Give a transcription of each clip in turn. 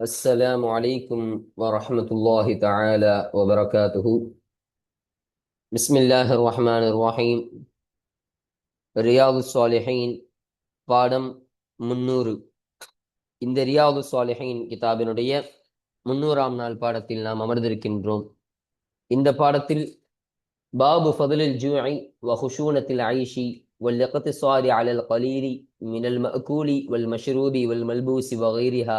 السلام عليكم ورحمة الله تعالى وبركاته بسم الله الرحمن الرحيم ரியாது சாலிஹீன் பாடம் முன்னூறு இந்த ரியாது சாலிஹீன் கிதாபினுடைய முன்னூறாம் நாள் பாடத்தில் நாம் அமர்ந்திருக்கின்றோம் இந்த பாடத்தில் பாபு ஃபதுலில் ஜூஐ வஹுஷூனத்தில் ஐஷி والاقتصار على القليل من المأكول والمشروب والملبوس وغيرها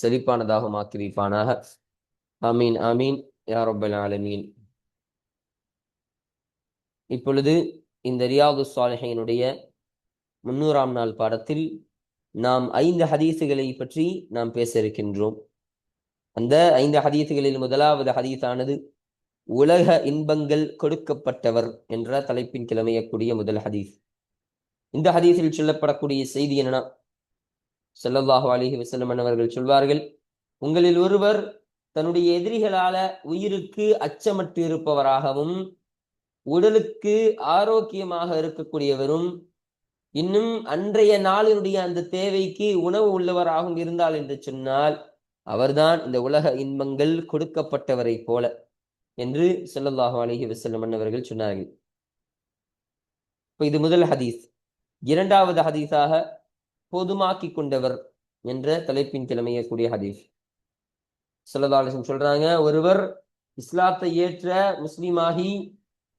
செழிப்பானதாகவும் ஆக்கி வைப்பானாக ஆமீன் ஆமீன் யாரொப்பல் ஆலமீன். இப்பொழுது இந்த ரியாது சாலிஹைனுடைய முன்னூறாம் நாள் பாடத்தில் நாம் ஐந்து ஹதீசுகளை பற்றி நாம் பேச இருக்கின்றோம். அந்த ஐந்து ஹதீசுகளில் முதலாவது ஹதீஸானது உலக இன்பங்கள் கொடுக்கப்பட்டவர் என்ற தலைப்பின் கிளமையக்கூடிய முதல் ஹதீஸ். இந்த ஹதீஸில் சொல்லப்படக்கூடிய செய்தி என்னன்னா செல்லல்லாஹு அலிஹி வசல்லம் அவர்கள் சொல்வார்கள் உங்களில் ஒருவர் தன்னுடைய எதிரிகளால உயிருக்கு அச்சமற்று இருப்பவராகவும் உடலுக்கு ஆரோக்கியமாக இருக்கக்கூடியவரும் இன்னும் அன்றைய நாளினுடைய அந்த தேவைக்கு உணவு உள்ளவராகவும் இருந்தால் என்று சொன்னால் அவர்தான் இந்த உலக இன்பங்கள் கொடுக்கப்பட்டவரை போல என்று சொல்லல்லாஹு அலிஹி வசல்லம் அவர்கள் சொன்னார்கள். இப்போ இது முதல் ஹதீஸ். இரண்டாவது ஹதீஸாக போதுமாக்கி கொண்டவர் என்ற தலைப்பின் கிழமையக்கூடிய ஹதீஸ். சொல்லதாலிசம் சொல்றாங்க ஒருவர் இஸ்லாத்தை ஏற்ற முஸ்லீமாகி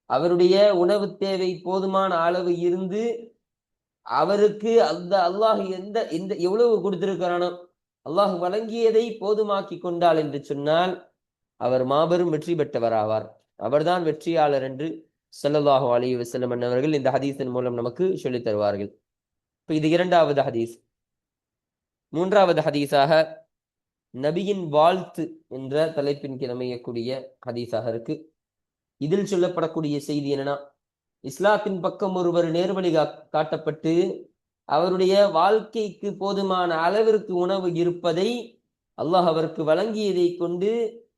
அவருடைய உணவு தேவை போதுமான அளவு இருந்து அவருக்கு அந்த அல்லாஹ் எந்த எந்த எவ்வளவு கொடுத்திருக்கிறானோ அல்லாஹ் வழங்கியதை போதுமாக்கி கொண்டால் என்று சொன்னால் அவர் மாபெரும் வெற்றி பெற்றவராவார். அவர்தான் வெற்றியாளர் என்று செல்லல்லாஹு அலி வசல்லம் அவர்கள் இந்த ஹதீஸின் மூலம் நமக்கு சொல்லித் தருவார்கள். இப்போ இது இரண்டாவது ஹதீஸ். மூன்றாவது ஹதீஸாக நபியின் வாழ்த்து என்ற தலைப்பின் கிழமையக்கூடிய ஹதீஸாக இருக்கு. இதில் சொல்லப்படக்கூடிய செய்தி என்னன்னா இஸ்லாத்தின் பக்கம் ஒருவர் நேர்வழி காட்டப்பட்டு அவருடைய வாழ்க்கைக்கு போதுமான அளவிற்கு உணவு இருப்பதை அல்லாஹ் அவருக்கு வழங்கியதை கொண்டு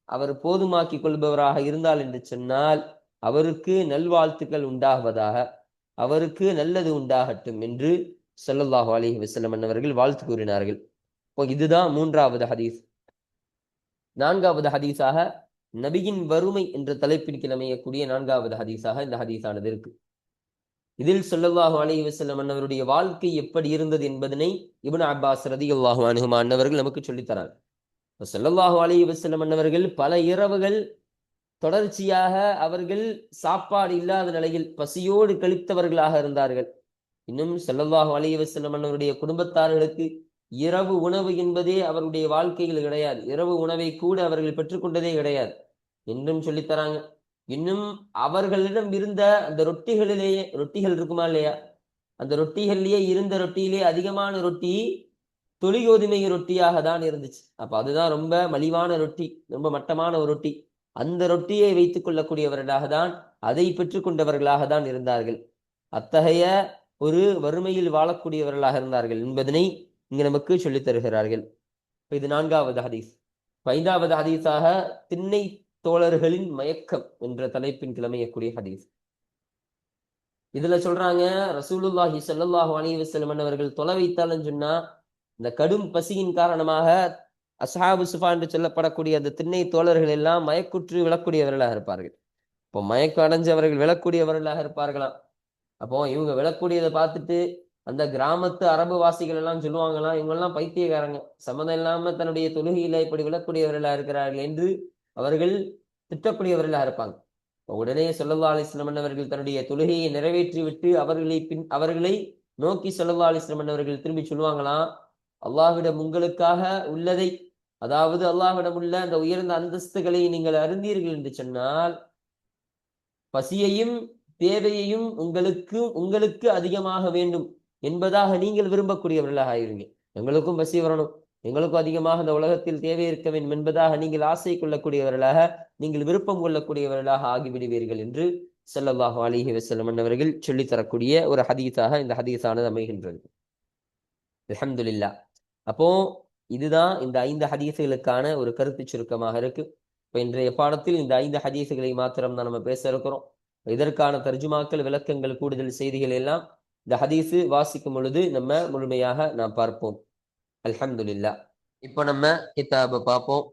அவர் போதுமாக்கி கொள்பவராக இருந்தால் என்று சொன்னால் அவருக்கு நல்வாழ்த்துக்கள் உண்டாகுவதாக அவருக்கு நல்லது உண்டாகட்டும் என்று சல்லல்லாஹு அலிஹி வசல்லம் அவர்கள் வாழ்த்து கூறினார்கள். இப்போ இதுதான் மூன்றாவது ஹதீஸ். நான்காவது ஹதீஸாக நபியின் வறுமை என்ற தலைப்பின் கிளமையக்கூடிய நான்காவது ஹதீஸாக இந்த ஹதீஸானது இருக்கு. இதில் சொல்லல்லாஹு அலி வசல்லம் அன்னவருடைய வாழ்க்கை எப்படி இருந்தது என்பதனை இபுன் அப்பாஸ் ரதி அல்லாஹு அனுகுமா அன்னவர்கள் நமக்கு சொல்லித்தராங்க சொல்லல்லாஹு அலி வசல்லம் அன்னவர்கள் பல இரவுகள் தொடர்ச்சியாக அவர்கள் சாப்பாடு இல்லாத நிலையில் பசியோடு கழித்தவர்களாக இருந்தார்கள். இன்னும் செல்லல்லாஹு அலி வசல்லம் அன்னவருடைய குடும்பத்தார்களுக்கு இரவு உணவு என்பதே அவருடைய வாழ்க்கையில் கிடையாது. இரவு உணவை கூட அவர்கள் பெற்றுக்கொண்டதே கிடையாது. என்றும் சொல்லித்தராங்க இன்னும் அவர்களிடம் இருந்த அந்த ரொட்டிகளிலேயே ரொட்டிகள் இருக்குமா இல்லையா? அந்த ரொட்டிகள்லயே இருந்த ரொட்டியிலே அதிகமான ரொட்டி தொழி கோதுமை ரொட்டியாக தான் இருந்துச்சு. அப்ப அதுதான் ரொம்ப மலிவான ரொட்டி ரொம்ப மட்டமான ஒரு ரொட்டி. அந்த ரொட்டியை வைத்துக் கொள்ளக்கூடியவர்களாக தான் அதை பெற்றுக்கொண்டவர்களாக தான் இருந்தார்கள். அத்தகைய ஒரு வறுமையில் வாழக்கூடியவர்களாக இருந்தார்கள் என்பதனை இங்கு நமக்கு சொல்லித் தருகிறார்கள். இது நான்காவது ஹதீஸ். ஐந்தாவது ஹதீஸாக திண்ணை தோழர்களின் மயக்கம் என்ற தலைப்பின் கிளமையக்கூடிய ஹதீஸ். இதுல சொல்றாங்க ரசூலுல்லாஹி சல்லாஹு அலி வசலம் அவர்கள் தொலை வைத்தாலும் சொன்னா இந்த கடும் பசியின் காரணமாக அசாபு சுஃபா என்று சொல்லப்படக்கூடிய அந்த திண்ணை தோழர்கள் எல்லாம் மயக்குற்று விழக்கூடியவர்களாக இருப்பார்கள். இப்போ மயக்கம் அடைஞ்சவர்கள் விழக்கூடியவர்களாக இருப்பார்களாம். அப்போ இவங்க விழக்கூடியதை பார்த்துட்டு அந்த கிராமத்து அரபு வாசிகள் எல்லாம் சொல்லுவாங்களாம் இவங்கெல்லாம் பைத்தியக்காரங்க. சம்மதம் இல்லாம தன்னுடைய தொழுகையில இப்படி விழக்கூடியவர்களா இருக்கிறார்கள் என்று அவர்கள் திட்டக்கூடியவர்களா இருப்பாங்க. உடனே சொல்லல்லா அலிஸ்லமன் அவர்கள் தன்னுடைய தொழுகையை நிறைவேற்றி விட்டு அவர்களை பின் அவர்களை நோக்கி சொல்லல்லா அலிஸ்லமன் அவர்கள் திரும்பி சொல்லுவாங்களாம் அல்லாஹ்விடம் உங்களுக்காக உள்ளதை அதாவது அல்லாஹ்விடம் உள்ள அந்த உயர்ந்த அந்தஸ்துகளை நீங்கள் அருந்தீர்கள் என்று சொன்னால் பசியையும் தேவையையும் உங்களுக்கு உங்களுக்கு அதிகமாக வேண்டும் என்பதாக நீங்கள் விரும்பக்கூடியவர்களாக ஆயிருங்க. எங்களுக்கும் பசி வரணும். எங்களுக்கும் அதிகமாக இந்த உலகத்தில் தேவை இருக்க வேண்டும் என்பதாக நீங்கள் ஆசை கொள்ளக்கூடியவர்களாக நீங்கள் விருப்பம் கொள்ளக்கூடியவர்களாக ஆகிவிடுவீர்கள் என்று ஸல்லல்லாஹு அலிஹி வசல்லம் அவர்கள் சொல்லித்தரக்கூடிய ஒரு ஹதீஸாக இந்த ஹதீஸானது அமைகின்றது. அல்ஹம்துலில்லாஹ். அப்போ இதுதான் இந்த ஐந்து ஹதீஸுகளுக்கான ஒரு கருத்து சுருக்கமாக இருக்கு. இப்போ இன்றைய பாடத்தில் இந்த ஐந்து ஹதீஸுகளை மாத்திரம் தான் நம்ம பேச இருக்கிறோம். இதற்கான தர்ஜுமாக்கள் விளக்கங்கள் கூடுதல் செய்திகள் எல்லாம் இந்த ஹதீஸு வாசிக்கும் பொழுது நம்ம முழுமையாக நாம் பார்ப்போம் அல்ஹம்துலில்லா இப்போ நம்ம கிதாபை பார்ப்போம்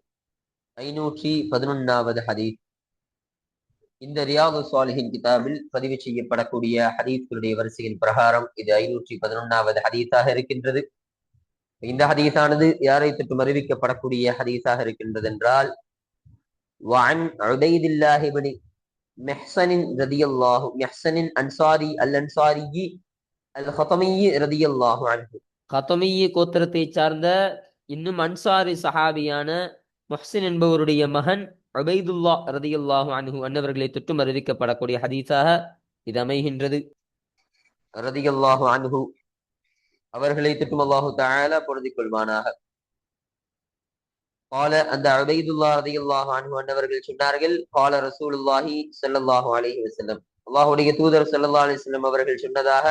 ஐநூற்றி பதினொன்னாவது ஹதீஸ் இந்த ரியாது சாலிஹின் கிதாபில் பதிவு செய்யப்படக்கூடிய ஹதீஸ்களுடைய வரிசையின் பிரகாரம் இது ஐநூற்றி பதினொன்னாவது ஹதீஸாக இருக்கின்றது இந்த ஹதீஸானது யாரை தொட்டும் அறிவிக்கப்படக்கூடிய ஹதீஸாக இருக்கின்றது என்றால் وعن عبيد الله بن மெஹ்சனின் ரதியல்லாஹு மெஹ்சனின் அன்சாரி அல் அன்சாரி அல் ஹத்தமியி ரதியல்லாஹு அன்ஹு ஹத்தமியி கோத்திரத்தை சார்ந்த இன்னும் அன்சாரி சஹாபியான மொஹ்சின் என்பவருடைய மகன் அபைதுல்லா ரதியுல்லாஹு அன்ஹு அன்னவர்களை தொற்றும் அறிவிக்கப்படக்கூடிய ஹதீஸாக இது அமைகின்றது ரதியுல்லாஹு அன்ஹு அவர்களை திட்டும் அல்லாஹு தாழ பொருந்திக் கொள்வானாக பால அந்த அபைதுல்லா ரதியுல்லாஹ் அன்ஹு அன்னவர்கள் சொன்னார்கள் பால ரசூலுல்லாஹி செல்லல்லாஹு அலிஹி வசல்லம் அல்லாஹுடைய தூதர் செல்லல்லா அலிஸ்லம் அவர்கள் சொன்னதாக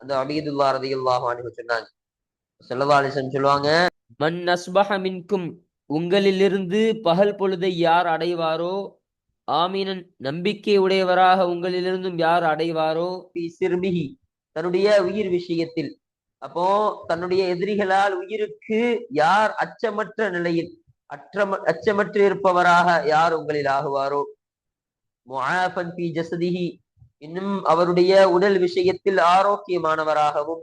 அந்த அபீதுல்லா ரதியுல்லாஹ் அன்ஹு சொன்னாங்க செல்லல்லா அலிஸ்லம் சொல்லுவாங்க மன் அஸ்பஹமின்கும் உங்களிலிருந்து பகல் பொழுதை யார் அடைவாரோ ஆமீனன் நம்பிக்கை உடையவராக உங்களிலிருந்தும் யார் அடைவாரோ சிறுமிகி தன்னுடைய உயிர் விஷயத்தில். அப்போ தன்னுடைய எதிரிகளால் உயிருக்கு யார் அச்சமற்ற நிலையில் அற்றம அச்சமற்று இருப்பவராக யார் உங்களில் ஆகுவாரோ? முஆஃபன் பி ஜஸதிஹி இன்னும் அவருடைய உடல் விஷயத்தில் ஆரோக்கியமானவராகவும்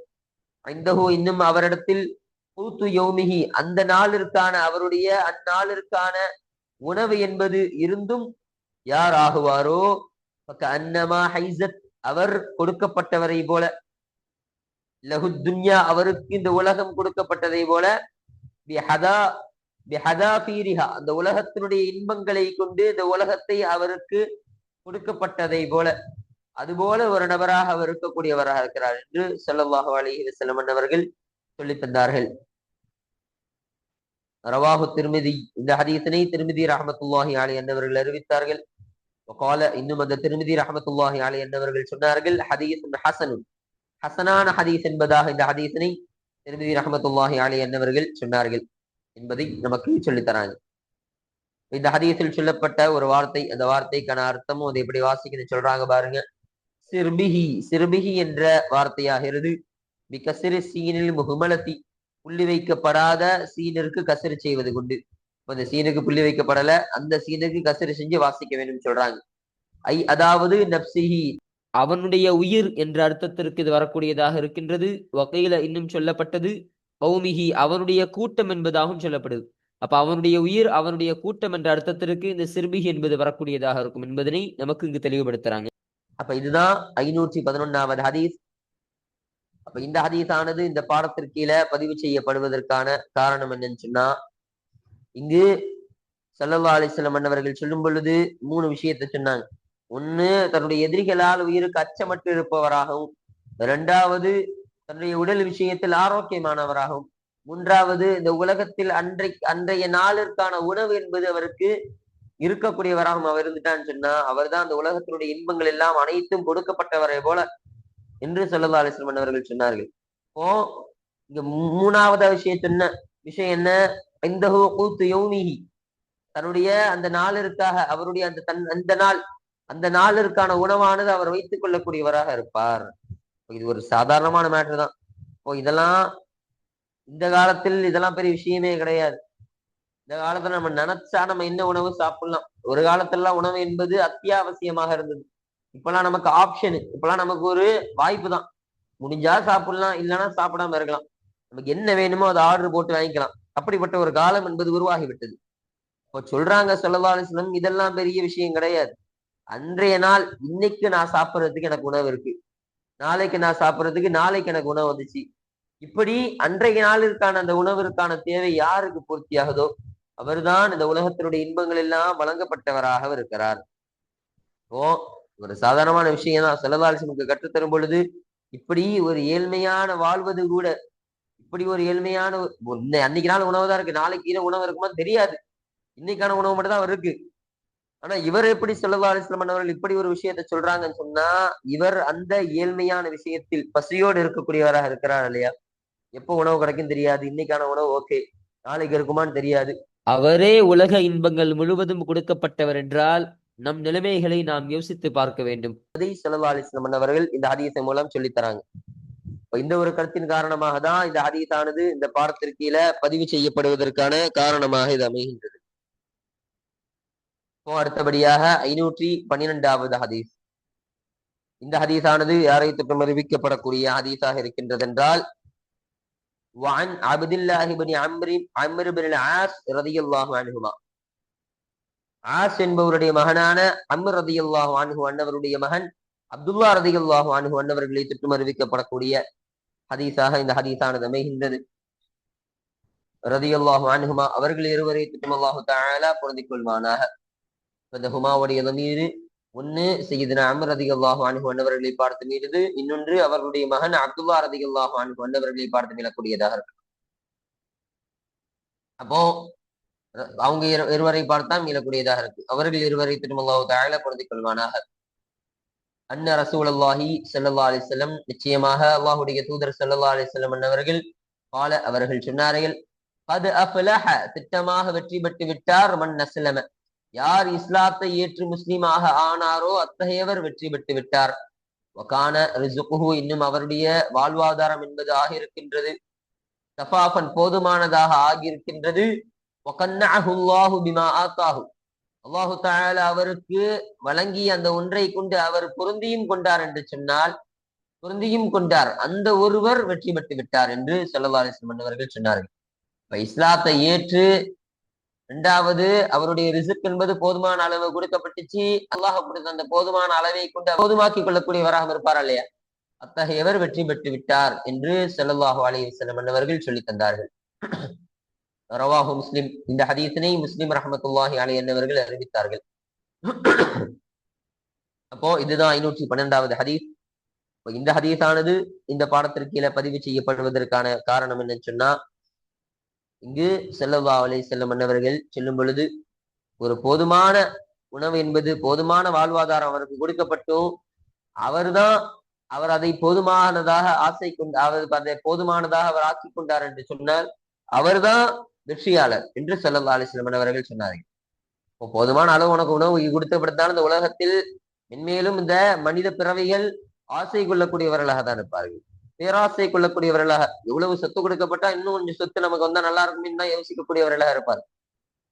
ஐந்தகோ இன்னும் அவரிடத்தில் பூத்து யோமிகி அந்த நாளிற்கான அவருடைய அந்நாளிற்கான உணவு என்பது இருந்தும் யார் ஆகுவாரோ? அன்னமா ஹைசத் அவர் கொடுக்கப்பட்டவரை போல. லஹு துன்யா அவருக்கு இந்த உலகம் கொடுக்கப்பட்டதை போல. பிஹதா பிஹதாபீரிஹா. அந்த உலகத்தினுடைய இன்பங்களை கொண்டு இந்த உலகத்தை அவருக்கு கொடுக்கப்பட்டதை போல அதுபோல ஒரு நபராக அவர் இருக்கக்கூடியவராக இருக்கிறார் என்று சொல்லவாக அலிஹி செல்லமன் அவர்கள் சொல்லி தந்தார்கள். ரவாஹு திருமதி. இந்த ஹதீசனை திருமதி ரஹமத்துல்லாஹி அலி என்னவர்கள் அறிவித்தார்கள். கால இன்னும் அந்த திருமதி ரஹமத்துல்லாஹி அலி என்னவர்கள் சொன்னார்கள் ஹதீஸ் ஹசனும் ஹசனான ஹதீஸ் என்பதாக இந்த ஹதீசனை திருமதி ரஹமத்துல்லாஹி அலி என்னவர்கள் சொன்னார்கள். என்பதை நமக்கு சொல்லித் தராங்க இந்த ஹதீஸில் சொல்லப்பட்ட ஒரு வார்த்தை அந்த வார்த்தைக்கான அர்த்தமும் அதை எப்படி வாசிக்கணும் சொல்றாங்க பாருங்க. சிறுபிகி சிர்பிஹி என்ற வார்த்தையாகிறது. மிகசிறு சீனில் முகுமலத்தி புள்ளி வைக்கப்படாத சீனிற்கு கசரு செய்வது கொண்டு அந்த சீனுக்கு புள்ளி வைக்கப்படல அந்த சீனுக்கு கசரு செஞ்சு வாசிக்க வேண்டும் சொல்றாங்க. ஐ அதாவது நப்சிஹி அவனுடைய உயிர் என்ற அர்த்தத்திற்கு இது வரக்கூடியதாக இருக்கின்றது. வகையில இன்னும் சொல்லப்பட்டது. கௌமிஹி அவனுடைய கூட்டம் என்பதாகவும் சொல்லப்படுது. அப்ப அவனுடைய உயிர் அவனுடைய கூட்டம் என்ற அர்த்தத்திற்கு இந்த சிறுமிகி என்பது வரக்கூடியதாக இருக்கும் என்பதனை நமக்கு இங்கு தெளிவுபடுத்துறாங்க. அப்ப இதுதான் ஐநூற்றி பதினொன்னாவது ஹதீஸ். அப்ப இந்த ஹதீஸானது இந்த பாடத்திற்கு கீழே பதிவு செய்யப்படுவதற்கான காரணம் என்னன்னு சொன்னா இங்கு சல்லல்லா அலிஸ்லம் அன்னவர்கள் சொல்லும் பொழுது மூணு விஷயத்தை சொன்னாங்க. ஒண்ணு தன்னுடைய எதிரிகளால் உயிருக்கு அச்சமற்று இருப்பவராகவும் இரண்டாவது தன்னுடைய உடல் விஷயத்தில் ஆரோக்கியமானவராகும். மூன்றாவது இந்த உலகத்தில் அன்றை அன்றைய நாளிற்கான உணவு என்பது அவருக்கு இருக்கக்கூடியவராகவும் அவர் இருந்துட்டான்னு சொன்னா அவர் தான் அந்த உலகத்தினுடைய இன்பங்கள் எல்லாம் அனைத்தும் கொடுக்கப்பட்டவரை போல என்று சொல்லல்லா அலிஸ்லம் அவர்கள் சொன்னார்கள். இப்போ இங்க மூணாவது விஷயம் சொன்ன விஷயம் என்ன? இந்த கூத்து யோமிகி தன்னுடைய அந்த நாளிற்காக அவருடைய அந்த தன் அந்த நாள் அந்த நாளிற்கான உணவானது அவர் வைத்துக் கொள்ளக்கூடியவராக இருப்பார். இது ஒரு சாதாரணமான மேட்டர் தான். இப்போ இதெல்லாம் இந்த காலத்தில் இதெல்லாம் பெரிய விஷயமே கிடையாது. இந்த காலத்துல நம்ம நினைச்சா நம்ம என்ன உணவு சாப்பிடலாம்? ஒரு காலத்துல உணவு என்பது அத்தியாவசியமாக இருந்தது. இப்பெல்லாம் நமக்கு ஆப்ஷனு இப்பெல்லாம் நமக்கு ஒரு வாய்ப்பு தான். முடிஞ்சா சாப்பிடலாம் இல்லைன்னா சாப்பிடாம இருக்கலாம். நமக்கு என்ன வேணுமோ அதை ஆர்டர் போட்டு வாங்கிக்கலாம். அப்படிப்பட்ட ஒரு காலம் என்பது உருவாகிவிட்டது. இப்போ சொல்றாங்க சொல்லலா இதெல்லாம் பெரிய விஷயம் கிடையாது. அன்றைய நாள் இன்னைக்கு நான் சாப்பிட்றதுக்கு எனக்கு உணவு இருக்கு. நாளைக்கு நான் சாப்பிட்றதுக்கு நாளைக்கு எனக்கு உணவு வந்துச்சு. இப்படி அன்றைய நாளிற்கான அந்த உணவிற்கான தேவை யாருக்கு பூர்த்தியாகுதோ அவர்தான் இந்த உலகத்தினுடைய இன்பங்கள் எல்லாம் வழங்கப்பட்டவராக இருக்கிறார். ஓ ஒரு சாதாரணமான விஷயம் தான். செல்லதாலிசனுக்கு கற்றுத்தரும் பொழுது இப்படி ஒரு ஏழ்மையான வாழ்வது கூட இப்படி ஒரு ஏழ்மையான அன்னைக்கு நாள் உணவு தான் இருக்கு. நாளைக்கு உணவு இருக்குமா தெரியாது. இன்னைக்கான உணவு மட்டும் தான் இருக்கு ஆனா இவர் எப்படி சொல்லவா அலிஸ்லாம் அவர்கள் இப்படி ஒரு விஷயத்த சொல்றாங்கன்னு சொன்னா இவர் அந்த ஏழ்மையான விஷயத்தில் பசியோடு இருக்கக்கூடியவராக இருக்கிறார் இல்லையா? எப்போ உணவு கிடைக்கும் தெரியாது. இன்னைக்கான உணவு ஓகே. நாளைக்கு இருக்குமான்னு தெரியாது. அவரே உலக இன்பங்கள் முழுவதும் கொடுக்கப்பட்டவர் என்றால் நம் நிலைமைகளை நாம் யோசித்து பார்க்க வேண்டும். அதை செலவா அலிஸ்லாம் அவர்கள் இந்த ஹதீஸை மூலம் சொல்லித் தராங்க இப்ப இந்த ஒரு கருத்தின் காரணமாக தான் இந்த ஹதீஸானது இந்த பாடத்திற்கு கீழே பதிவு செய்யப்படுவதற்கான காரணமாக இது அமைகின்றது. அடுத்தபடியாக ஐநூற்றி பன்னிரெண்டாவது ஹதீஸ் இந்த ஹதீஸானது யாரை தொற்றும் அறிவிக்கப்படக்கூடிய ஹதீஸாக இருக்கின்றது என்றால் وعن عبد الله بن عمرو عمرو بن العاص رضي الله عنهما ஆஸ் என்பவருடைய மகனான அம்ர் ரதியல்லாஹு அன்ஹு அன்னவருடைய மகன் அப்துல்லா ரதியல்லாஹு அன்ஹு அன்னவர்களை தொற்றும் அறிவிக்கப்படக்கூடிய ஹதீஸாக இந்த ஹதீஸானது அமைகின்றது ரதியல்லாஹு அன்ஹுமா அவர்கள் இருவரை தொற்றும் அல்லாஹு தஆலா பொருந்திக் கொள்வானாக இந்த ஹுமாவுடைய மீது ஒன்னு செய்தின அமர் ரதியல்லாஹு அணுகு அன்னவர்களை பார்த்து மீறுது இன்னொன்று அவர்களுடைய மகன் அப்துல்லா ரதியல்லாஹு அணுகு அன்னவர்களை பார்த்து மீளக்கூடியதாக இருக்கு அப்போ அவங்க இருவரை பார்த்தா மீளக்கூடியதாக இருக்கு அவர்கள் இருவரை திருமல்லாவு தாழ பொருந்திக் கொள்வானாக. அன்ன ரசூலுல்லாஹி ஸல்லல்லாஹு அலைஹி வஸல்லம் நிச்சயமாக அல்லாஹுடைய தூதர் ஸல்லல்லாஹு அலைஹி வஸல்லம் அன்னவர்கள் பால அவர்கள் சொன்னார்கள் அது அஃபலஹ திட்டமாக வெற்றி பெற்று விட்டார் மன் அஸ்லம. யார் இஸ்லாத்தை ஏற்று முஸ்லீமாக ஆனாரோ அத்தகையவர் வெற்றி பெற்று விட்டார். வகான இன்னும் அவருடைய வாழ்வாதாரம் என்பது ஆகியிருக்கின்றது. தஃபாஃபன் போதுமானதாக ஆகியிருக்கின்றது. அல்லாஹு தாயால அவருக்கு வழங்கி அந்த ஒன்றை கொண்டு அவர் பொருந்தியும் கொண்டார் என்று சொன்னால் பொருந்தியும் கொண்டார். அந்த ஒருவர் வெற்றி பெற்று விட்டார் என்று சொல்லவாரிசம் மன்னவர்கள் சொன்னார்கள். இப்ப இஸ்லாத்தை ஏற்று இரண்டாவது அவருடைய ரிசிப்ட் என்பது போதுமான அளவு கொடுக்கப்பட்டுச்சு. அல்லாஹ் கொடுத்த அந்த போதுமான அளவை கொண்டு போதுமாக்கி கொள்ளக்கூடியவராக இருப்பார் இல்லையா? அத்தகையவர் வெற்றி பெற்று விட்டார் என்று செல்லல்லாஹு அலி வஸல்லம் அன்னவர்கள் சொல்லித் தந்தார்கள். ரவாஹு முஸ்லிம். இந்த ஹதீஸினை முஸ்லிம் ரஹமத்துல்லாஹி அலி என்னவர்கள் அறிவித்தார்கள். அப்போ இதுதான் ஐநூற்றி பன்னெண்டாவது ஹதீஸ். இந்த ஹதீஸானது இந்த பாடத்திற்கு கீழே பதிவு செய்யப்படுவதற்கான காரணம் என்னன்னு சொன்னா இங்கு செல்லவா அலை மன்னவர்கள் செல்லும் பொழுது ஒரு போதுமான உணவு என்பது போதுமான வாழ்வாதாரம் அவருக்கு கொடுக்கப்பட்டோ அவர்தான் அவர் அதை போதுமானதாக ஆசை கொண்டு அவர் அதை போதுமானதாக அவர் ஆக்கி கொண்டார் என்று சொன்னால் அவர்தான் வெற்றியாளர் என்று செல்லல்லா அலிஸ்லமன் மன்னவர்கள் சொன்னார்கள். இப்போ போதுமான அளவு உனக்கு உணவு கொடுத்தப்படுத்தால் இந்த உலகத்தில் மென்மேலும் இந்த மனித பிறவைகள் ஆசை கொள்ளக்கூடியவர்களாக தான் இருப்பார்கள். பேராசை கொள்ளக்கூடியவர்களாக. எவ்வளவு சொத்து கொடுக்கப்பட்டா இன்னும் கொஞ்சம் சொத்து நமக்கு வந்தா நல்லா இருக்கும்னு தான் யோசிக்கக்கூடியவர்களாக இருப்பார்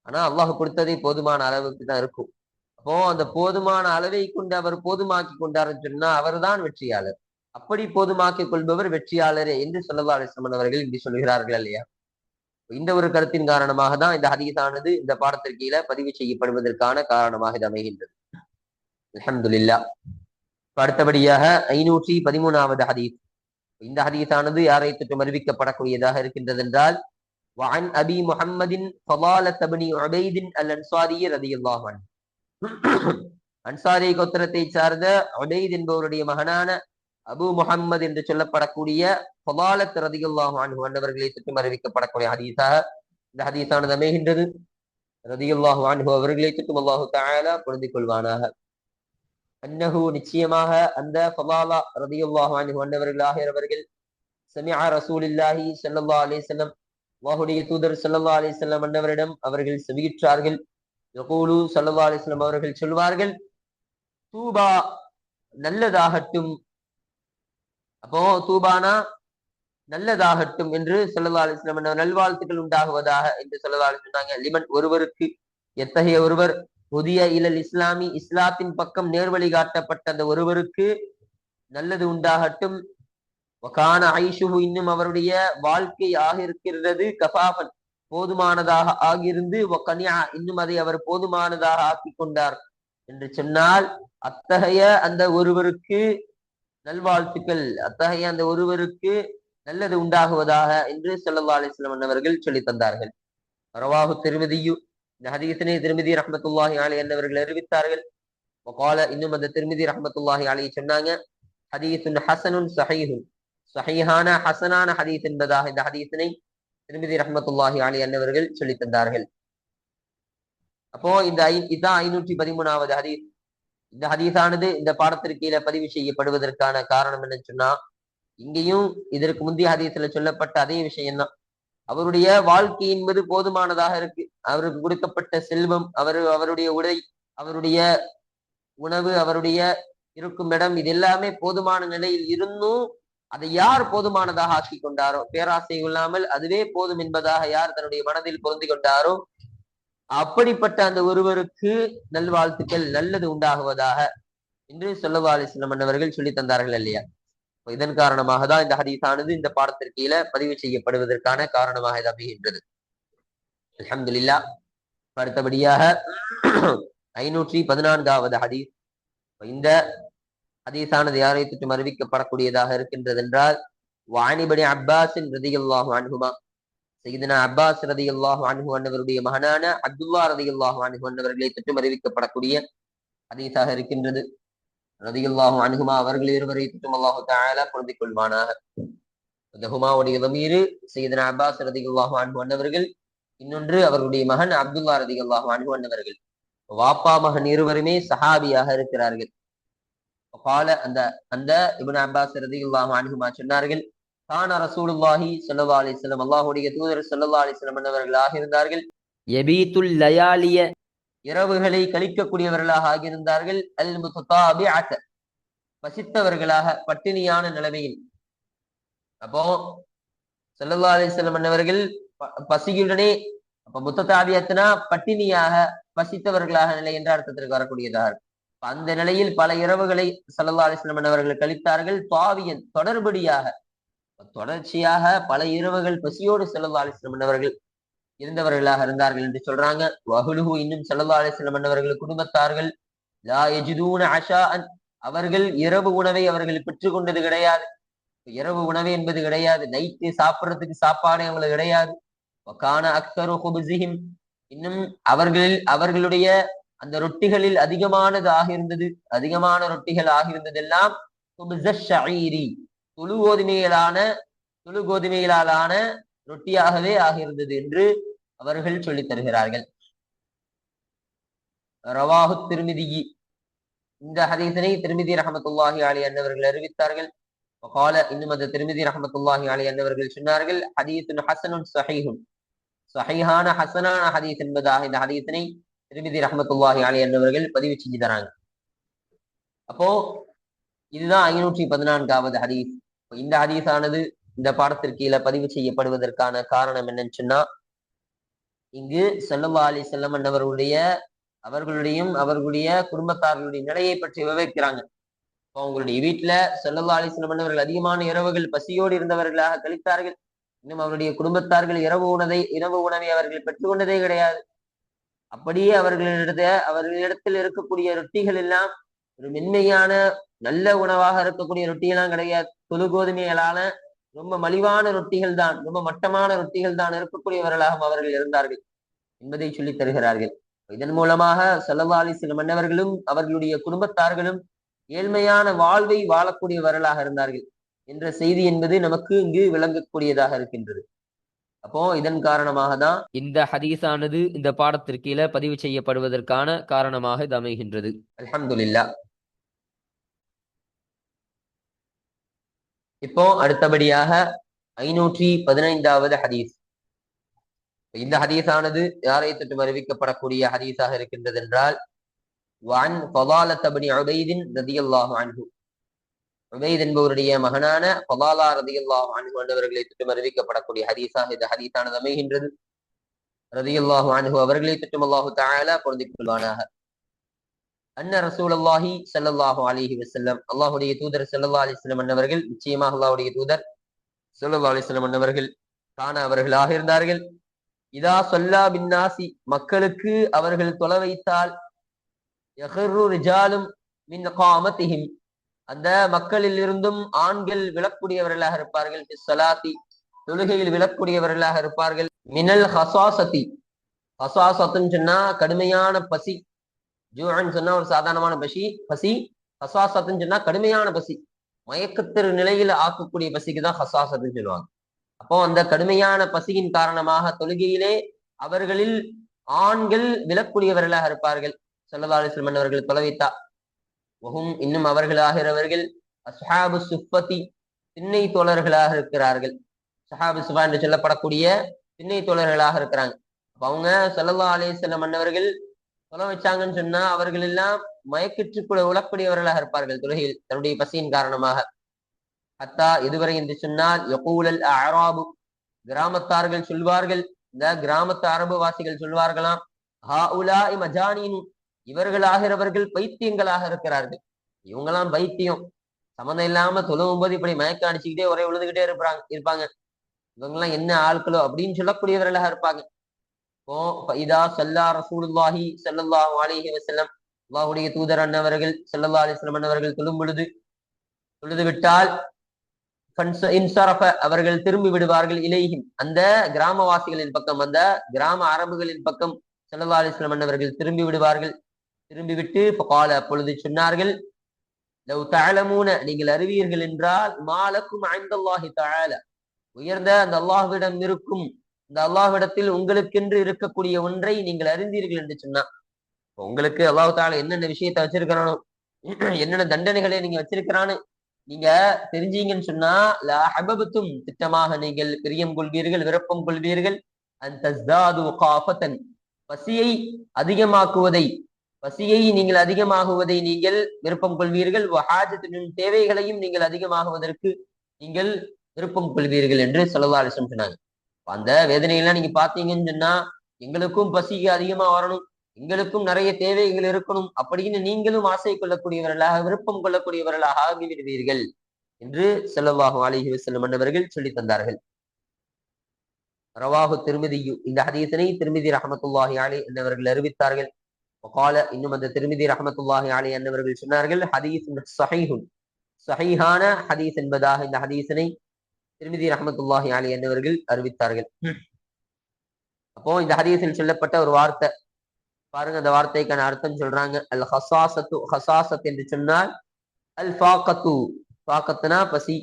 ஆனா அல்லாஹ் கொடுத்ததே போதுமான அளவுக்கு தான் இருக்கும். அப்போ அந்த போதுமான அளவை கொண்டு அவர் போதுமாக்கி கொண்டாருன்னு சொன்னா அவர்தான் வெற்றியாளர். அப்படி போதுமாக்கிக் கொள்பவர் வெற்றியாளரே என்று சொல்லல்லா அலிஸ்லமன் அவர்கள் இங்கு சொல்கிறார்கள் இல்லையா? இந்த ஒரு கருத்தின் காரணமாக தான் இந்த ஹதீஸானது இந்த பாடத்திற்கீழ பதிவு செய்யப்படுவதற்கான காரணமாக இது அமைகின்றது. அலமதுல்லா அடுத்தபடியாக ஐநூற்றி பதிமூணாவது ஹதீஸ். இந்த ஹதீஸானது யாரை தொற்றும் அறிவிக்கப்படக்கூடியதாக இருக்கின்றது என்றால் وعن أبي محمد فضالة بن عبيد الأنصاري رضي الله عنه அன்சாரி கோத்திரத்தை சார்ந்த உபைத் என்பவருடைய மகனான அபு முஹம்மது என்று சொல்லப்படக்கூடிய ஃபதாலத் ரதியுல்லாஹு அன்ஹு அன்னவர்களை சுற்றும் அறிவிக்கப்படக்கூடிய ஹதீஸாக இந்த ஹதீஸானது அமைகின்றது ரதியுல்லாஹு அன்ஹு அவர்களை சுற்றும் அல்லாஹு தஆலா பொருந்திக் கொள்வானாக அன்னஹு நிச்சயமாக அந்த ஃபலாலா ரதியுல்லாஹு அன்ஹு அன்னவர்கள் ஆகிறவர்கள் சமிஅ ரசூலில்லாஹி ஸல்லல்லாஹு அலைஹி செல்லம் வாஹுடைய தூதர் ஸல்லல்லாஹு அலைஹி செல்லம் அன்னவரிடம் அவர்கள் செவியுற்றார்கள். யகூலு ஸல்லல்லாஹு அலைஹி செல்லம் அவர்கள் சொல்வார்கள் தூபா நல்லதாகட்டும். அப்போ தூபானா நல்லதாகட்டும் என்று சொல்லலா அலிஸ்லாம் நல்வாழ்த்துக்கள் உண்டாகுவதாக என்று சொல்லலா சொன்னாங்க. லிமன் ஒருவருக்கு எத்தகைய ஒருவர் புதிய இலல் இஸ்லாமி இஸ்லாத்தின் பக்கம் நேர்வழி காட்டப்பட்ட அந்த ஒருவருக்கு நல்லது உண்டாகட்டும். வகான ஐஷுஹு இன்னும் அவருடைய வாழ்க்கை ஆகியிருக்கிறது. கஃபாஃபன் போதுமானதாக ஆகியிருந்து இன்னும் அதை அவர் போதுமானதாக ஆக்கி கொண்டார் என்று சொன்னால் அத்தகைய அந்த ஒருவருக்கு நல்வாழ்த்துக்கள் அத்தகைய அந்த ஒருவருக்கு நல்லது உண்டாகுவதாக என்று ஸல்லல்லாஹு அலைஹி அவர்கள் சொல்லி தந்தார்கள். ரவாஹு திருமதியு இந்த ஹதீஸினை திருமதி ரஹமத்துல்லாஹி அலி என்பவர்கள் அறிவித்தார்கள். வகால இன்னும் அந்த திருமதி ரஹமத்துல்லாஹி அலி சொன்னாங்க ஹதீசுன் ஹசனுன் சஹீஹுன். சஹீஹான ஹசனான ஹதீஸ் என்பதாக இந்த ஹதீஸினை திருமதி ரஹமத்துல்லாஹி அலி என்பவர்கள் சொல்லி தந்தார்கள். அப்போ இந்த ஐ இதான் ஐநூற்றி பதிமூணாவது ஹதீஸ். இந்த ஹதீஸானது இந்த பாடத்திற்கு கீழே பதிவு செய்யப்படுவதற்கான காரணம் என்னன்னு சொன்னா இங்கேயும் இதற்கு முந்தைய ஹதீஸ்ல சொல்லப்பட்ட அதே விஷயம்தான். அவருடைய வாழ்க்கையின் மீது போதுமானதாக இருக்கு. அவருக்கு கொடுக்கப்பட்ட செல்வம் அவர் அவருடைய உடை அவருடைய உணவு அவருடைய இருக்கும் இடம் இது எல்லாமே போதுமான நிலையில் இருந்தும் அதை யார் போதுமானதாக ஆக்கி கொண்டாரோ? பேராசை இல்லாமல் அதுவே போதும் என்பதாக யார் தன்னுடைய மனதில் பொருந்தி கொண்டாரோ? அப்படிப்பட்ட அந்த ஒருவருக்கு நல்வாழ்த்துக்கள் நல்லது உண்டாகுவதாக என்று சொல்லவா அலிஸ்லம் அவர்கள் சொல்லி தந்தார்கள் இல்லையா? இதன் காரணமாக தான் இந்த ஹதீஸானது இந்த பாடத்திற்கீழ பதிவு செய்யப்படுவதற்கான காரணமாக இது அமைகின்றது. அல்ஹம்துலில்லா. அடுத்தபடியாக ஐநூற்றி பதினான்காவது ஹதீஸ். இந்த ஹதீஸானது யாரை சுற்றும் அறிவிக்கப்படக்கூடியதாக இருக்கின்றது என்றால் வாணிபடி அப்பாஸின் ரதியல்லாஹு அன்ஹுமா சையதுனா அப்பாஸ் ரதியல்லாஹு அன்ஹு அன்னவருடைய மகனான அப்துல்லா ரதியல்லாஹு அன்ஹு அன்னவர்களை சுற்றும் அறிவிக்கப்படக்கூடிய ஹதீஸாக இருக்கின்றது. ரதியுல்லாஹு அனுகுமா அவர்கள் இருவரை சுற்றும் அல்லாஹு பொருந்திக் கொள்வானாக. அந்த ஹுமாவுடைய தமீரு சையதனா அப்பாஸ் ரதியுல்லாஹு அன்பு அன்னவர்கள் இன்னொன்று அவர்களுடைய மகன் அப்துல்லா ரதியுல்லாஹு அன்பு அன்னவர்கள். வாப்பா மகன் இருவருமே சஹாபியாக இருக்கிறார்கள். கால அந்த அந்த இப்னு அப்பாஸ் ரதியுல்லாஹு அணுகுமா சொன்னார்கள் கான ரசூலுல்லாஹி ஸல்லல்லாஹு அலிஸ்லம் அல்லாஹுடைய தூதர் ஸல்லல்லாஹு அலிஸ்லம் வஸல்லம் இருந்தார்கள். எபீத்துல் லயாலிய இரவுகளை கழிக்கக்கூடியவர்களாக ஆகியிருந்தார்கள். அல் முத்ததாபிஅத பசித்தவர்களாக பட்டினியான நிலைமையில். அப்போ செல்லல்லா அலைஹி அன்னவர்கள் ப- பசியுடனே அப்ப முத்ததாபியத்துனா பட்டினியாக பசித்தவர்களாக நிலை என்ற அர்த்தத்திற்கு வரக்கூடியதாக. அந்த நிலையில் பல இரவுகளை ஸல்லல்லாஹு அலைஹி வஸல்லம் அன்னவர்கள் கழித்தார்கள். தாவியன் தொடர்படியாக தொடர்ச்சியாக பல இரவுகள் பசியோடு செல்லல்லா அலைஹி வஸல்லம் அன்னவர்கள் இருந்தவர்களாக இருந்தார்கள் என்று சொல்றாங்க. வகுலுகு இன்னும் ஸல்லல்லாஹு அலைஹி வஸல்லம் அன்னவர்கள் குடும்பத்தார்கள். லா யஜிதூன அஷாஅன். அவர்கள் இரவு உணவை அவர்கள் பெற்றுக்கொண்டது கிடையாது. இரவு உணவு என்பது கிடையாது. நைட்டு சாப்பிடுறதுக்கு சாப்பாடு அவங்களுக்கு கிடையாது. அக்தரு ஹுபுசிஹிம் இன்னும் அவர்களில் அவர்களுடைய அந்த ரொட்டிகளில் அதிகமானது ஆகியிருந்தது. அதிகமான ரொட்டிகள் ஆகியிருந்ததெல்லாம் துளு கோதுமைகளான துளு கோதுமைகளாலான ரொட்டியாகவே ஆகியிருந்தது என்று அவர்கள் சொல்லித் தருகிறார்கள். ரவாஹு திருமிதி. இந்த ஹதீசனை திருமிதி ரஹமத்துல்லாஹி அலி அன்னவர்கள் அறிவித்தார்கள். கால இன்னும் அந்த திருமிதி ரஹமத்துல்லாஹி அலி அன்னவர்கள் சொன்னார்கள் ஹதீசுன் ஹசனுன் சஹீஹுன். சஹீஹான ஹசனான ஹதீஸ் என்பதாக இந்த ஹதீசனை திருமிதி ரஹமத்துல்லாஹி அலி அன்னவர்கள் பதிவு செஞ்சு தராங்க. அப்போ இதுதான் ஐநூற்றி பதினான்காவது ஹதீஸ். இந்த ஹதீஸானது இந்த பாடத்திற்கு கீழே பதிவு செய்யப்படுவதற்கான காரணம் என்னன்னு சொன்னா இங்கு ஸல்லல்லாஹு அலி வஸல்லம் அன்னவர்களுடைய அவர்களுடையும் அவர்களுடைய குடும்பத்தார்களுடைய நிலையை பற்றி விவரிக்கிறாங்க. இப்போ அவங்களுடைய வீட்டுல ஸல்லல்லாஹு அலி வஸல்லம் அன்னவர்கள் அதிகமான இரவுகள் பசியோடு இருந்தவர்களாக கழித்தார்கள். இன்னும் அவருடைய குடும்பத்தார்கள் இரவு உணவை இரவு உணவை அவர்கள் பெற்றுக்கொண்டதே கிடையாது. அப்படியே அவர்களிடத்த அவர்களிடத்தில் இருக்கக்கூடிய ரொட்டிகள் எல்லாம் ஒரு மென்மையான நல்ல உணவாக இருக்கக்கூடிய ரொட்டியெல்லாம் கிடையாது. தொழு கோதுமைகளான ரொம்ப மலிவான ரொட்டிகள் தான் ரொம்ப மட்டமான ரொட்டிகள் தான் இருக்கக்கூடியவர்களாகவும் அவர்கள் இருந்தார்கள் என்பதை சொல்லித் தருகிறார்கள். இதன் மூலமாக அலைஹி வஸல்லம் மன்னவர்களும் அவர்களுடைய குடும்பத்தார்களும் ஏழ்மையான வாழ்வை வாழக்கூடியவர்களாக இருந்தார்கள் என்ற செய்தி என்பது நமக்கு இங்கு விளங்கக்கூடியதாக இருக்கின்றது. அப்போ இதன் காரணமாக தான் இந்த ஹதீஸானது இந்த பாடத்திற்கு கீழே பதிவு செய்யப்படுவதற்கான காரணமாக இது அமைகின்றது. அல்ஹம்துலில்லா இப்போ அடுத்தபடியாக ஐநூற்றி பதினைந்தாவது ஹதீஸ். இந்த ஹதீஸானது யாரை தொட்டும் அறிவிக்கப்படக்கூடிய ஹதீஸாக இருக்கின்றது என்றால் வான் பவாலத்தபடி உபைதின் ரதியல்லாஹு அன்ஹு. உபைத் என்பவருடைய மகனான ஃபதாலா ரதியல்லாஹு அன்ஹு என்பவர்களை தொட்டும் அறிவிக்கப்படக்கூடிய ஹதீஸாக இந்த ஹதீஸானது அமைகின்றது. ரதியல்லாஹு அன்ஹு அவர்களை தொட்டும் அல்லாஹு தஆலா பொருந்திக் கொள்வானாக. அன்ன ரசூலல்லாஹி சல்லாஹூ அலிஹி வசல்லம் அல்லாஹுடைய தூதர் ஸல்லல்லாஹு அலிஸ்லம் அன்னவர்கள் நிச்சயமாக அல்லாஹுடைய தூதர் சல்லா அலிஸ்லம் அன்னவர்கள் காண அவர்களாக இருந்தார்கள். இதா சொல்லா பின்னாசி மக்களுக்கு அவர்கள் தொலை வைத்தால் யஹ்ரு ரிஜாலும் மின் காமத்திஹிம். அந்த மக்களில் இருந்தும் ஆண்கள் விழக்கூடியவர்களாக இருப்பார்கள். சலாத்தி தொழுகையில் விழக்கூடியவர்களாக இருப்பார்கள். மினல் ஹசாசதி. ஹசாசத்துன்னு சொன்னா கடுமையான பசி ஜூஅன் சொன்னா ஒரு சாதாரணமான பசி பசி ஹசாசத்துன்னு சொன்னா கடுமையான பசி. மயக்கத்திற நிலையில ஆக்கக்கூடிய பசிக்கு தான் ஹசாசத்துன்னு சொல்லுவாங்க. அப்போ அந்த கடுமையான பசியின் காரணமாக தொழுகையிலே அவர்களில் ஆண்கள் விழக்கூடியவர்களாக இருப்பார்கள். சல்லா அலிஸ்லம் அவர்கள் தொலைவித்தா. ஒகும் இன்னும் அவர்களாகிறவர்கள் அஸ்ஹாபு சுஃபதி திண்ணை தோழர்களாக இருக்கிறார்கள். சஹாபு சுஃபா என்று சொல்லப்படக்கூடிய திண்ணை தோழர்களாக இருக்கிறாங்க. அவங்க சல்லல்லா அலிஸ்லம் மன்னவர்கள் தொலை வச்சாங்கன்னு சொன்னா அவர்கள் எல்லாம் மயக்கற்றுக்குள்ள உழக்கூடியவர்களாக இருப்பார்கள் துறையில் தன்னுடைய பசியின் காரணமாக. அத்தா இதுவரை என்று சொன்னால் யகூலல் அராபு கிராமத்தார்கள் சொல்வார்கள் இந்த கிராமத்து அரபு வாசிகள் சொல்வார்களாம் ஹா உலா மஜானின் இவர்களாகிறவர்கள் பைத்தியங்களாக இருக்கிறார்கள். இவங்கெல்லாம் பைத்தியம். சம்மந்தம் இல்லாம தொழுவும் போது இப்படி மயக்கம் அடிச்சுக்கிட்டே ஒரே உழுதுகிட்டே இருப்பாங்க இருப்பாங்க. இவங்க எல்லாம் என்ன ஆட்களோ அப்படின்னு சொல்லக்கூடியவர்களாக இருப்பாங்க. இதா சல்லா ரசூலுல்லாஹி ஸல்லல்லாஹு அலிஹி வசல்லம் அல்லாஹுடைய தூதர் அன்னவர்கள் சல்லல்லா அலிஸ்லம் அண்ணவர்கள் தொழும் பொழுது தொழுது விட்டால் அவர்கள் திரும்பி விடுவார்கள் இலையும் அந்த கிராமவாசிகளின் பக்கம் அந்த கிராம அரபுகளின் பக்கம் சல்லா அலிஸ்லாம் அண்ணவர்கள் திரும்பி விடுவார்கள். திரும்பி விட்டு கால அப்பொழுது சொன்னார்கள் லவ் நீங்கள் அறிவீர்கள் என்றால் மாலக்கும் ஐந்தல்லாஹி தழல உயர்ந்த அந்த அல்லாஹுவிடம் இருக்கும் இந்த அல்லாஹ்விடத்தில் உங்களுக்கென்று இருக்கக்கூடிய ஒன்றை நீங்கள் அறிந்தீர்கள் என்று சொன்னா உங்களுக்கு அல்லாஹு தால என்னென்ன விஷயத்த வச்சிருக்கிறானோ என்னென்ன தண்டனைகளை நீங்க வச்சிருக்கிறான்னு நீங்க தெரிஞ்சீங்கன்னு சொன்னா ஹபபத்தும் திட்டமாக நீங்கள் பிரியம் கொள்வீர்கள் விருப்பம் கொள்வீர்கள். அந்த பசியை அதிகமாக்குவதை பசியை நீங்கள் அதிகமாகுவதை நீங்கள் விருப்பம் கொள்வீர்கள். ஹாஜத்தின் தேவைகளையும் நீங்கள் அதிகமாகுவதற்கு நீங்கள் விருப்பம் கொள்வீர்கள் என்று சொல்லலாலிசம் சொன்னாங்க. அந்த வேதனையெல்லாம் நீங்க பாத்தீங்கன்னு சொன்னா எங்களுக்கும் பசிக்கு அதிகமா வரணும். எங்களுக்கும் நிறைய தேவைகள் இருக்கணும். அப்படின்னு நீங்களும் ஆசை கொள்ளக்கூடியவர்களாக விருப்பம் கொள்ளக்கூடியவர்களாக ஆகிவிடுவீர்கள் என்று செல்லவாகும் அலிஹி செல்லும் மன்னவர்கள் சொல்லி தந்தார்கள். ரவாகு திருமதியு. இந்த ஹதீசனை திருமதி ரஹமத்துல்லாஹி அலி என்னவர்கள் அறிவித்தார்கள். கால இன்னும் அந்த திருமதி ரஹமத்துல்லாஹி அலி என்னவர்கள் சொன்னார்கள் ஹதீஸ் சஹீஹுன் சஹீஹான ஹதீஸ் என்பதாக இந்த ஹதீசனை திருமதி ரஹமத்துல்லாஹி அலி என்னவர்கள் அறிவித்தார்கள். அப்போ இந்த ஹதீஸில் சொல்லப்பட்ட ஒரு வார்த்தை. பாருங்க அந்த வார்த்தைக்கான அர்த்தம் சொல்றாங்க. அல் ஹசாசத்து ஹசாசத் என்று சொன்னால் அல் ஃபாக்கத்து. ஃபாக்கத்துனா பசி.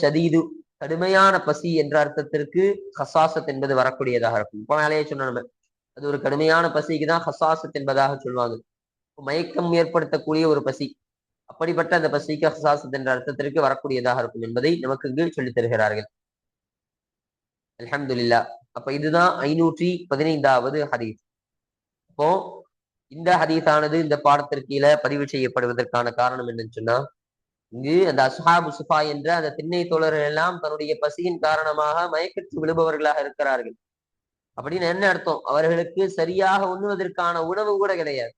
ஷதீது. கடுமையான பசி என்ற அர்த்தத்திற்கு ஹசாசத் என்பது வரக்கூடியதாக இருக்கும். இப்போ மேலேயே சொன்ன நம்ம. அது ஒரு கடுமையான பசிக்கு தான் ஹசாசத் என்பதாக சொல்லுவாங்க மயக்கம் ஏற்படுத்தக்கூடிய ஒரு பசி. அப்படிப்பட்ட அந்த பசிக்கு ஹசாசத் என்ற அர்த்தத்திற்கு வரக்கூடியதாக இருக்கும் என்பதை நமக்கு இங்கு சொல்லித் தருகிறார்கள். அலமதுல்லா அப்ப இதுதான் ஐநூற்றி பதினைந்தாவது ஹதீஸ். அப்போ இந்த ஹதீஸானது இந்த பாடத்திற்கு கீழே பதிவு செய்யப்படுவதற்கான காரணம் என்னன்னு சொன்னா இங்கு அந்த அஸ்ஹாபு சுஃபா என்ற அந்த திண்ணை தோழர்கள் எல்லாம் தன்னுடைய பசியின் காரணமாக மயக்கத்து விழுபவர்களாக இருக்கிறார்கள். அப்படின்னு என்ன அர்த்தம்? அவர்களுக்கு சரியாக உண்ணுவதற்கான உணவு கூட கிடையாது.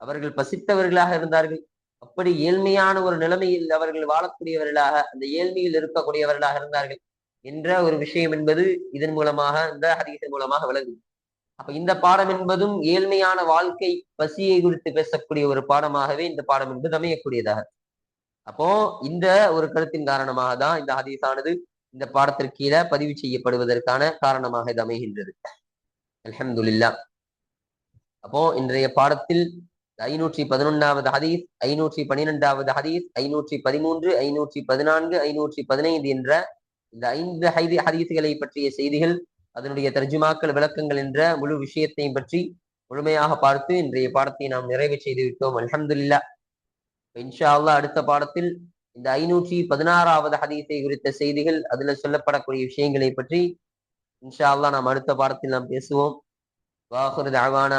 அவர்கள் பசித்தவர்களாக இருந்தார்கள். அப்படி ஏழ்மையான ஒரு நிலைமையில் அவர்கள் வாழக்கூடியவர்களாக அந்த ஏழ்மையில் இருக்கக்கூடியவர்களாக இருந்தார்கள் என்ற ஒரு விஷயம் என்பது இதன் மூலமாக இந்த ஹதீஸின் மூலமாக விளங்குது. அப்ப இந்த பாடம் என்பதும் ஏழ்மையான வாழ்க்கை பசியை குறித்து பேசக்கூடிய ஒரு பாடமாகவே இந்த பாடம் என்பது அமையக்கூடியதாக. அப்போ இந்த ஒரு கருத்தின் காரணமாக தான் இந்த ஹதீஸானது இந்த பாடத்திற்கு கீழே பதிவு செய்யப்படுவதற்கான காரணமாக இது அமைகின்றது. அலமதுல்லா அப்போ இன்றைய பாடத்தில் ஐநூற்றி பதினொன்றாவது ஹதீஸ் ஐநூற்றி பனிரெண்டாவது ஹதீஸ் ஐநூற்றி பதிமூன்று ஐநூற்றி பதினான்கு ஐநூற்றி பதினைந்து என்ற இந்த ஐந்து ஹைதி ஹதீஸ்களை பற்றிய செய்திகள் அதனுடைய தர்ஜுமாக்கள் விளக்கங்கள் என்ற முழு விஷயத்தையும் பற்றி முழுமையாக பார்த்து இன்றைய பாடத்தை நாம் நிறைவு செய்து விட்டோம் அலமதுல்லா இன்ஷா அல்லா அடுத்த பாடத்தில் இந்த ஐநூற்றி பதினாறாவது ஹதீஸை குறித்த செய்திகள் அதுல சொல்லப்படக்கூடிய விஷயங்களை பற்றி இன்ஷா அல்லா நாம் அடுத்த பாடத்தில் நாம் பேசுவோம். வாஹுர் தாவானா